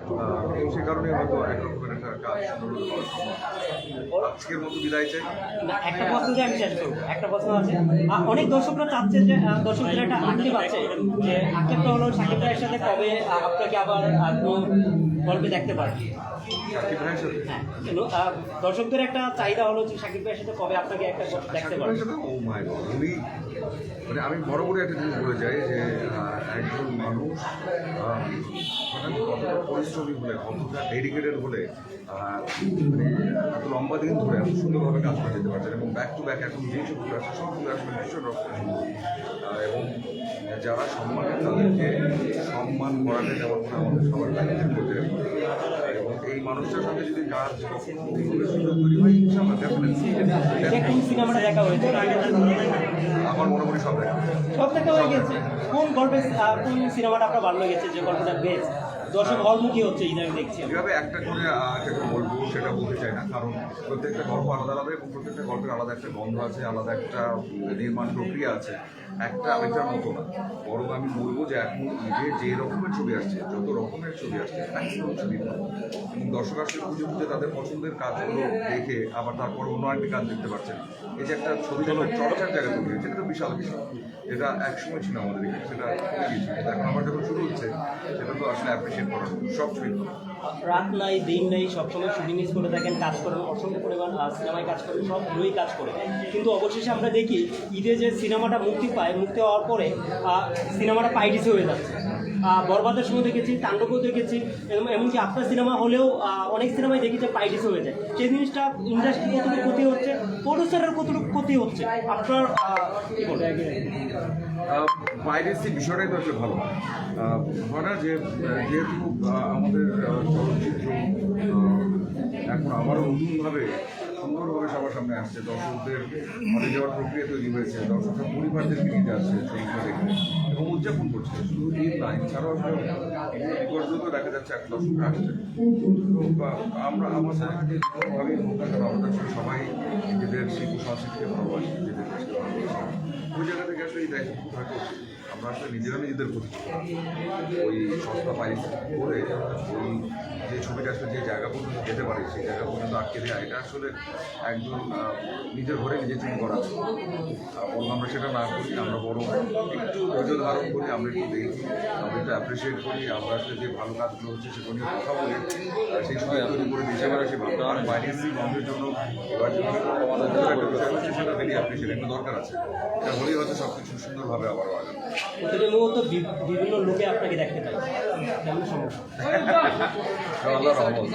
এবং সে কারণে হয়তো এক রকমের একটা কাজ সুন্দরভাবে করা সম্ভব। আজকের মতো বিদায় চাই। একটা প্রশ্ন যে আমি শেষ করব। একটা প্রশ্ন আছে। অনেক দর্শকরা চাচ্ছে যে দর্শকদের একটা আক্ষেপ আছে যে আক্ষেপটা হলো সাকিব রায়ের সাথে কবে আপনাকে আবার গল্পে দেখতে পারবে? সাকিব ভাইয়ের সাথে? হ্যাঁ দর্শকদের একটা চাহিদা হলো যে সাকিব ভাইয়ের সাথে কবে আপনাকে একটা দেখতে পারবে? ও মাই গড উনি মানে আমি বরাবরই একটা জিনিস বলে যাই যে একজন মানুষ মানে কতটা পরিশ্রমী হলে কতটা ডেডিকেটেড হলে মানে এত লম্বা দিন ধরে এত সুন্দরভাবে কাজ করে যেতে পারছেন এবং ব্যাক টু ব্যাক এখন যে ছবিগুলো আছে সবগুলো আসলে ভীষণ রক্ত এবং যারা সম্মানের তাদেরকে সম্মান করাটা যেমন করে আমাদের সবার দায়িত্ব করতে এবং এই মানুষটার সঙ্গে যদি কাজ জীবনের সুযোগ তৈরি হয় ইনশাল্লাহ আমার মনে সব দেখা সব দেখা হয়ে গেছে। কোন গল্পে কোন সিনেমাটা আপনার ভালো লেগেছে? যে গল্পটা বেস্ট দর্শক হলমুখী হচ্ছে ইদানিং দেখছি। এভাবে একটা করে যেটা বলব, সেটা বলতে চাই না। কারণ প্রত্যেকটা গল্প আলাদা আলাদা এবং প্রত্যেকটা গল্পের আলাদা একটা গন্ধ আছে, আলাদা একটা নির্মাণ প্রক্রিয়া আছে। একটা আরেকটার মতো না। বরং আমি বলব যে এখন ঈদে যে রকমের ছবি আসছে, যত রকমের ছবি আসছে ম্যাক্সিমাম ছবি এবং দর্শক আসলে খুঁজে খুঁজে তাদের পছন্দের কাজগুলো দেখে, আবার তারপর অন্য আরেকটি কাজ দেখতে পাচ্ছেন। এই যে একটা ছবি একটা চর্চার জায়গা তৈরি হয়েছে, এটা তো বিশাল বিষয়। এটা একসময় ছিল আমাদের এখানে, সেটা এখন আবার যখন শুরু হচ্ছে, সেটা তো আসলে অ্যাপ্রিসিয়েট করার মতো। সব ছবি রাত নাই, দিন নেই, সবসময় শুটিং মিস করে থাকেন, কাজ করেন, অসংখ্য পরিমাণ সিনেমায় কাজ করেন, সব হিরোই কাজ করে কিন্তু অবশেষে আমরা দেখি ঈদে যে সিনেমাটা মুক্তি পায়, মুক্তি হওয়ার পরে সিনেমাটা পাইটিসে হয়ে যাচ্ছে বরবাদের সময় দেখেছি, তাণ্ডবও দেখেছি এমনকি আপনার সিনেমা হলেও অনেক সিনেমায় দেখি যে পাইটিসে হয়ে যায়। সেই জিনিসটা ইন্ডাস্ট্রি কতটুকু ক্ষতি হচ্ছে প্রডিউসারের কতটুকু ক্ষতি হচ্ছে, আপনার পাইরেসি বিষয়টাই তো আসলে ভালো। হয় না যে যেহেতু আমাদের চলচ্চিত্র এখন আবারও নতুনভাবে সুন্দরভাবে সবার সামনে আসছে, দর্শকদের হলে যাওয়ার প্রক্রিয়া তৈরি হয়েছে, দর্শকরা পরিবারদেরকে নিতে আসছে ছবিগুলো দেখতে এবং উদযাপন করছে। শুধু ঈদ না এছাড়াও আসলে বিপর্যত দেখা যাচ্ছে এখন দর্শকরা আসছে। আমরা আমার সাথে কোনোভাবেই হোক না সবাই নিজেদের শিল্প, সংস্কৃতিকে ভালোবাসি, নিজেদের দেশকে ভালোবাসি। ওই জায়গা থেকে আসলে এই দায়িত্ব থাকে আমরা আসলে নিজেরা নিজেদের প্রতি ওই সস্তা পাইপ করে ওই যে ছবিটা আসলে যে জায়গা পর্যন্ত যেতে পারে, সেই জায়গা পর্যন্ত আটকে দেওয়া এটা আসলে একজন নিজের ঘরে নিজে চুরি করা। বরং আমরা সেটা না করি, আমরা বরং একটু ধৈর্য ধারণ করি, আমরা একটু দেখি, আমরা একটু অ্যাপ্রিসিয়েট করি, আমরা আসলে যে ভালো কাজগুলো হচ্ছে সেগুলো নিয়ে কথা বলি সেই সময় তৈরি করে দিই। সেবার সেই ভালো। আর বাইরের বন্ধের জন্য এবার যে আমাদের একটা বিষয় হচ্ছে সেটা ভেরি অ্যাপ্রিসিয়েট একটা দরকার আছে। এটা হলেই হয়তো সব কিছু সুন্দরভাবে আবারও আগাবে প্রতিটি মুহূর্ত বিভিন্ন লোকে আপনাকে দেখতে পাই কেমন সমস্যা। আল্লাহ রহমত।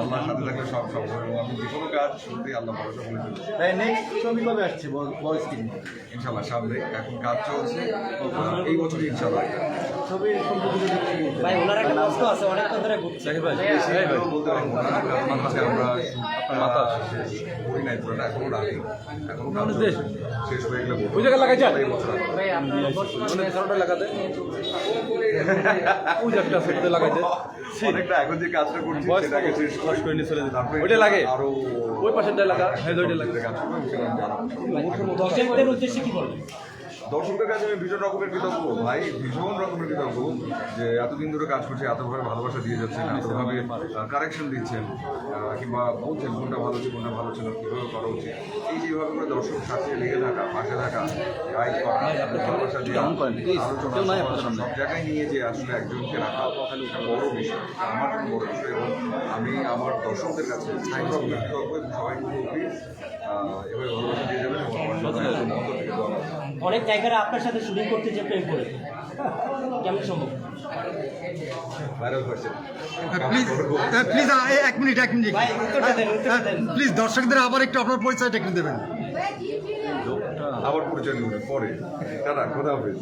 আল্লাহ সাথে থাকলে সব সম্ভব। এবং আমি যে কোনো কাজ শুরুতেই আল্লাহ ভরসা করে চলছি নেক্সট ছবি কবে আসছে? বড় ইনশাল্লাহ সামনে। এখন কাজ চলছে। এই বছর ইনশাল্লাহ যদি একটু বলতেন। ভাই ওনার একটা প্রশ্ন আছে অনেকক্ষণ ধরে ঘুরছে সেটাও বলতে পারব না আমরা মাথা করি নাই পুরোটা এখনও রাখি এখনও শেষ হয়ে গেলে ওই জায়গায় লাগাই। মানে লাগাতে ওই অনেকটা এখন যে কাজটা করছি সেটাকে শেষ করে নিয়ে চলে যেতে। ওইটা লাগে? আরও ওই পাশেরটা লাগা, হ্যাঁ, ওইটা লাগে। কাজ। দর্শকদের উদ্দেশ্যে কি বলবেন দর্শকদের কাছে আমি ভীষণ রকমের কৃতজ্ঞ ভাই ভীষণ রকমের কৃতজ্ঞ যে এতদিন ধরে কাজ করছে এতভাবে ভালোবাসা দিয়ে যাচ্ছেন এতভাবে কারেকশন দিচ্ছেন কিংবা বলছেন কোনটা ভালো ছিল কোনটা ভালো ছিল কীভাবে করা উচিত এই যেভাবে করে দর্শক সাথে লেগে থাকা পাশে থাকা গাইড করা ভালোবাসা দিয়ে। আলোচনা। সব জায়গায় নিয়ে যে আসলে একজনকে রাখা একটা বড় বিষয় আমার জন্য বড় বিষয় এবং আমি আমার দর্শকদের কাছে রকমের কৃতজ্ঞ এবং সবাইকে এভাবে ভালোবাসা দিয়ে যাবেন। অনেক জায়গায় আপনার সাথে শুটিং করতে যে প্রেম করে কেমন সম্ভব? প্লিজ এক মিনিট এক মিনিট। প্লিজ দর্শকদের আবার একটু আপনার পরিচয়টা একটু দেবেন। আবার পরিচয় নেবেন পরে। হাফেজ